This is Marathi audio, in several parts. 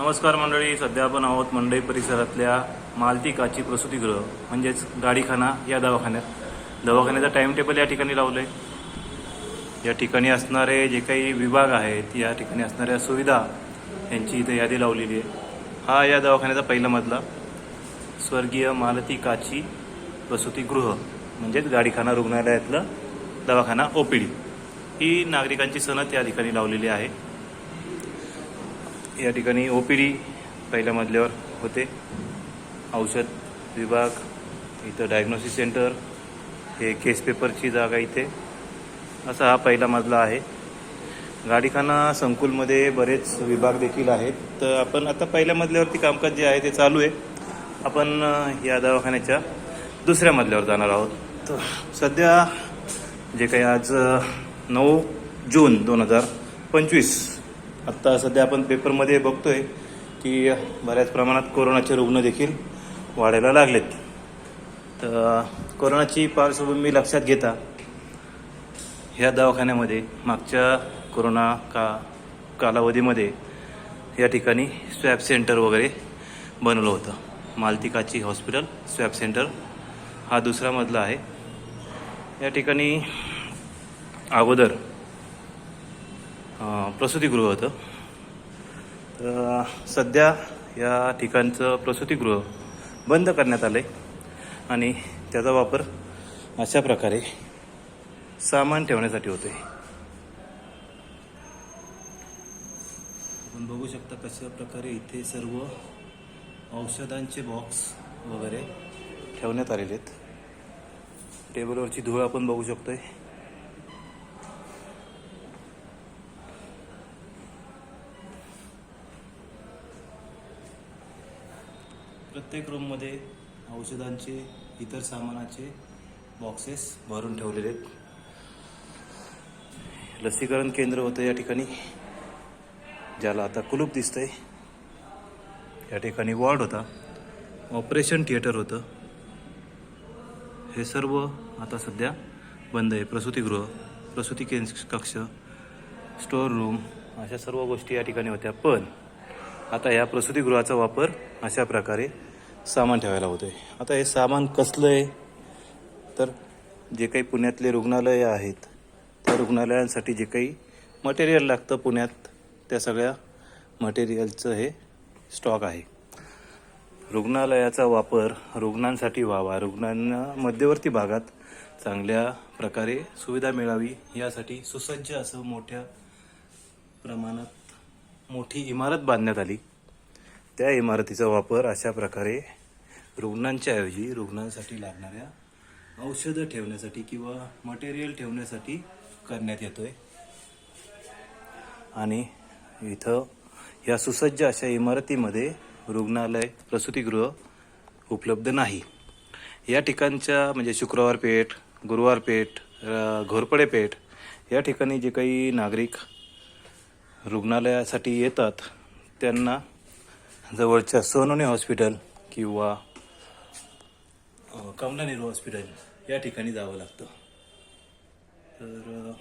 नमस्कार मंडळी सध्या आपण आहोत मंडई परिसरातल्या मालती काची प्रसूतीगृह म्हणजेच गाडीखाना या दवाखान्यात. दवाखान्याचा टाइम टेबल या ठिकाणी लावलं आहे या ठिकाणी असणारे जे काही विभाग आहेत या ठिकाणी असणाऱ्या सुविधा यांची इथे यादी लावलेली आहे. हा या दवाखान्याचा पहिला मधला स्वर्गीय मालती काची प्रसूतीगृह म्हणजेच गाडीखाना रुग्णालयातलं दवाखाना ओपीडी. ही नागरिकांची सनद या ठिकाणी लावलेली आहे. या ठिकाणी ओ पी डी पहिल्या मजल्यावर होते. औषध विभाग इथं डायग्नोसिस सेंटर हे केस पेपरची जागा इथे. असा हा पहिला मजला आहे. गाडीखाना संकुलमध्ये बरेच विभाग देखील आहेत. तर आपण आता पहिल्या मजल्यावरती कामकाज जे आहे ते चालू आहे. आपण या दवाखान्याच्या दुसऱ्या मजल्यावर जाणार आहोत. तर सध्या जे काही आज नऊ जून दोन हजार पंचवीस आत्ता सध्या आपण पेपरमध्ये बघतोय की बऱ्याच प्रमाणात कोरोनाचे रुग्ण देखील वाढायला लागलेत. तर कोरोनाची पार्श्वभूमी लक्षात घेता ह्या दवाखान्यामध्ये मागच्या कोरोना का कालावधीमध्ये या ठिकाणी स्वॅब सेंटर वगैरे बनवलं होतं. मालतिकाची हॉस्पिटल स्वॅब सेंटर हा दुसरा मजला आहे. या ठिकाणी अगोदर प्रसूतीगृह होतं. तर सध्या या ठिकाणचं प्रसूतीगृह बंद करण्यात आलं आहे आणि त्याचा वापर अशा प्रकारे सामान ठेवण्यासाठी होतोय. आपण बघू शकता कशा प्रकारे इथे सर्व औषधांचे बॉक्स वगैरे ठेवण्यात आलेले आहेत. टेबलवरची धूळ आपण बघू शकतोय. प्रत्येक रूममध्ये औषधांचे इतर सामानाचे बॉक्सेस भरून ठेवलेले आहेत. लसीकरण केंद्र होतं या ठिकाणी ज्याला आता कुलूप दिसतंय. या ठिकाणी वॉर्ड होता ऑपरेशन थिएटर होतं. हे सर्व आता सध्या बंद आहे. प्रसूतीगृह प्रसूती केंद्र कक्ष स्टोअर रूम अशा सर्व गोष्टी या ठिकाणी होत्या. पण आता या प्रसूतीगृहाचा वापर अशा प्रकारे सामान ठेवायला होतो. आहे आता हे सामान कसलं आहे? तर जे काही पुण्यातले रुग्णालयं आहेत त्या रुग्णालयांसाठी जे काही मटेरियल लागतं पुण्यात त्या सगळ्या मटेरियलचं हे स्टॉक आहे. रुग्णालयाचा वापर रुग्णांसाठी व्हावा रुग्णांना मध्यवर्ती भागात चांगल्या प्रकारे सुविधा मिळावी यासाठी सुसज्ज असं मोठ्या प्रमाणात मोठी इमारत बांधण्यात आली. त्या इमारतीचा वापर अशा प्रकारे रुग्णांच्या ऐवजी रुग्णांसाठी लागणाऱ्या औषधं ठेवण्यासाठी किंवा मटेरियल ठेवण्यासाठी करण्यात येतो आहे आणि इथं या सुसज्ज अशा इमारतीमध्ये रुग्णालय प्रसूतीगृह उपलब्ध नाही. या ठिकाणच्या म्हणजे शुक्रवार पेठ गुरुवार पेठ घोरपडे पेठ या ठिकाणी जे काही नागरिक रुग्णालयासाठी येतात त्यांना जवळच्या सोनोने हॉस्पिटल किंवा कमला नेहरू हॉस्पिटल या ठिकाणी जावं लागतं. तर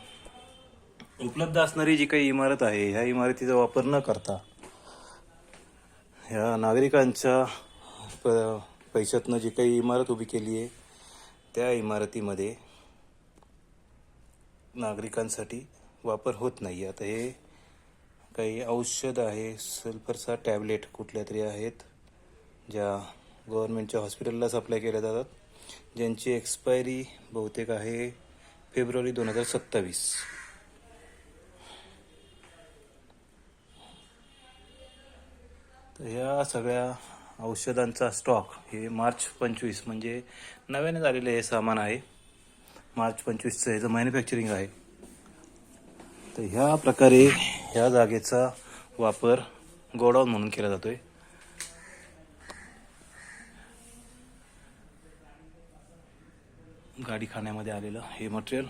उपलब्ध असणारी जी काही इमारत आहे ह्या इमारतीचा वापर न करता ह्या नागरिकांच्या प पैशातनं जी काही इमारत उभी केली आहे त्या इमारतीमध्ये नागरिकांसाठी वापर होत नाही. आता हे काही औषध आहे सल्फरचा टॅबलेट कुठल्या तरी आहेत ज्या गव्हर्नमेंटच्या हॉस्पिटलला सप्लाय केल्या जातात ज्यांची एक्सपायरी बहुतेक आहे फेब्रुवारी दोन हजार सत्तावीस. तर ह्या सगळ्या औषधांचा स्टॉक हे मार्च पंचवीस म्हणजे नव्याने आलेलं हे सामान आहे. मार्च पंचवीसचं ह्याचं मॅन्युफॅक्चरिंग आहे तर ह्या प्रकारे ह्या जागेचा वापर गोडाऊन म्हणून केला जातोय. गाडी खाण्यामध्ये आलेलं हे मटेरियल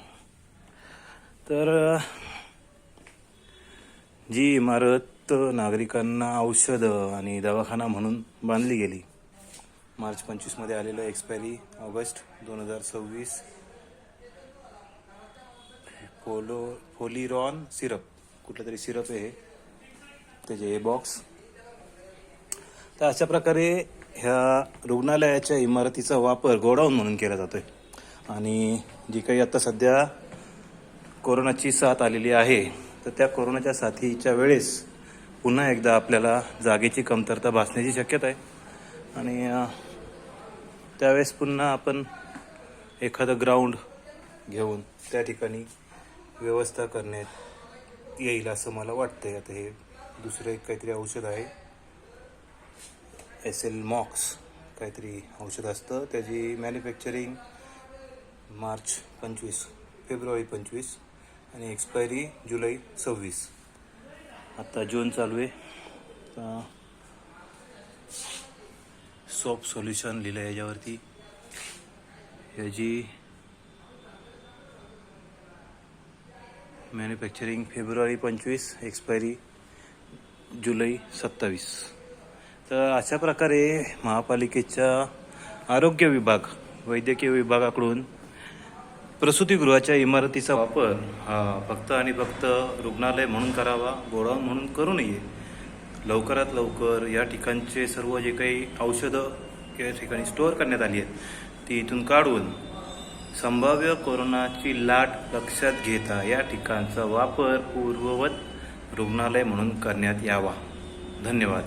तर जी इमारत नागरिकांना औषधं आणि दवाखाना म्हणून बांधली गेली. मार्च पंचवीसमध्ये आलेलं एक्सपायरी ऑगस्ट दोन हजार सव्वीस. फोलो फोलिरॉन सिरप. कुठलं तरी सिरप आहे त्याचे हे बॉक्स तर अशा प्रकारे ह्या रुग्णालयाच्या इमारतीचा वापर गोडाऊन म्हणून केला जातोय. आणि जी काही आता सध्या कोरोनाची साथ आलेली आहे तर त्या कोरोनाच्या साथीच्या वेळेस पुन्हा एकदा आपल्याला जागेची कमतरता भासण्याची शक्यता आहे. आणि त्यावेळेस पुन्हा आपण एखादं ग्राउंड घेऊन त्या ठिकाणी व्यवस्था करण्यात येईल असं मला वाटतंय. आता हे दुसरं एक काहीतरी औषध आहे. एस एल मॉक्स काहीतरी औषध असतं. त्याची मॅन्युफॅक्चरिंग मार्च पंचवीस फेब्रुवारी पंचवीस आणि एक्सपायरी जुलै सव्वीस. आत्ता जून चालू आहे. सॉप सोल्युशन लिहिलं आहे याच्यावरती. ह्याची मॅन्युफॅक्चरिंग फेब्रुवारी पंचवीस एक्सपायरी जुलै सत्तावीस. तर अशा प्रकारे महापालिकेच्या आरोग्य विभाग वैद्यकीय विभागाकडून प्रसूतीगृहाच्या इमारतीचा वापर हा फक्त आणि फक्त रुग्णालय म्हणून करावा गोडाऊन म्हणून करू नये. लवकरात लवकर या ठिकाणचे सर्व जे काही औषधं या ठिकाणी स्टोअर करण्यात आली आहेत ती इथून काढून संभाव्य कोरोनाची लाट लक्षात घेता या ठिकाणचा वापर पूर्ववत रुग्णालय म्हणून करण्यात यावा. धन्यवाद.